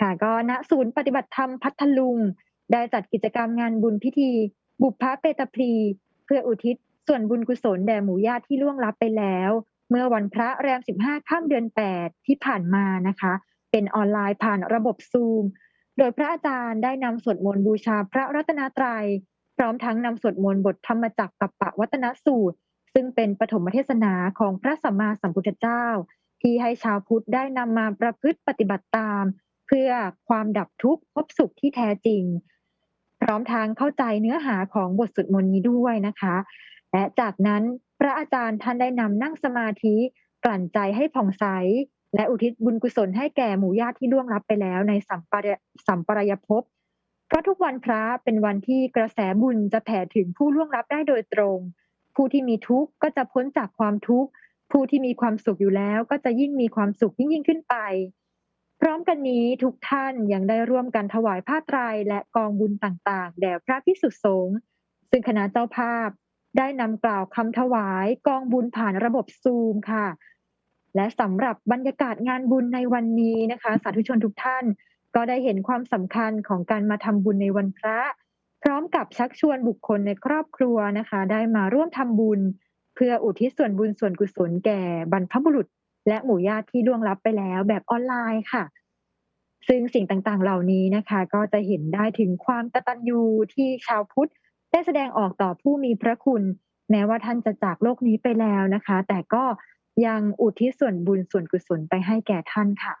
ค่ะก็ณศูนย์ปฏิบัติธรรมพัทลุง ได้จัดกิจกรรมงานบุญพิธี บุพพเปตพรี เพื่ออุทิศ ส่วนบุญกุศลแด่หมู่ญาติที่ล่วงลับไปแล้ว เมื่อวันพระแรม 15ค่ำเดือน 8 ที่ผ่านมานะคะ เป็นออนไลน์ผ่านระบบซูม โดยพระอาจารย์ได้นำสวดมนต์บูชาพระรัตนตรัย พร้อมทั้งนำสวดมนต์บทธรรมจักรกับปะวัตนสูตร ซึ่งเป็นปฐมเทศนาของพระสัมมาสัมพุทธเจ้า ที่ให้ชาวพุทธได้นำมาประพฤติปฏิบัติตาม เพื่อความดับทุกข์พบสุขที่แท้จริง พร้อมทางเข้าใจเนื้อหาของบทสวดมนต์นี้ด้วยนะคะ และจากนั้นพระอาจารย์ท่านได้นำนั่งสมาธิกลั่นใจให้ผ่องใส และอุทิศบุญกุศลให้แก่หมู่ญาติที่ล่วงลับไปแล้วในสัมปรยสัมปรายภพเพราะทุกวันพระเป็นวันที่กระแสบุญจะแผ่ถึงผู้ล่วงลับได้โดยตรง ผู้ที่มีทุกข์ก็จะพ้นจากความทุกข์ผู้ที่มีความสุขอยู่แล้วก็จะยิ่งมีความสุขยิ่งยิ่งขึ้นไป ร้อมกันนี้ทุกท่านยังได้ร่วมกันถวายผ้าไตรและกองบุญต่างๆ แด่พระพิสุสงฆ์ซึ่งคณะเจ้าภาพได้นำกล่าวคำถวายกองบุญผ่านระบบซูมค่ะ และสำหรับบรรยากาศงานบุญในวันนี้นะคะ สาธุชนทุกท่านก็ได้เห็นความสำคัญของการมาทำบุญในวันพระ พร้อมกับชักชวนบุคคลในครอบครัวนะคะ ได้มาร่วมทำบุญ เพื่ออุทิศส่วนบุญส่วนกุศลแก่บรรพบุรุษ และหมู่ญาติที่ล่วงลับไปแล้วแบบออนไลน์ค่ะ ซึ่งสิ่งต่างๆ เหล่านี้นะคะ ก็จะเห็นได้ถึงความกตัญญูที่ชาวพุทธ ได้แสดงออกต่อผู้มีพระคุณ แม้ว่าท่านจะจากโลกนี้ไปแล้วนะคะ แต่ก็ยังอุทิศส่วนบุญส่วนกุศลไปให้แก่ท่านค่ะ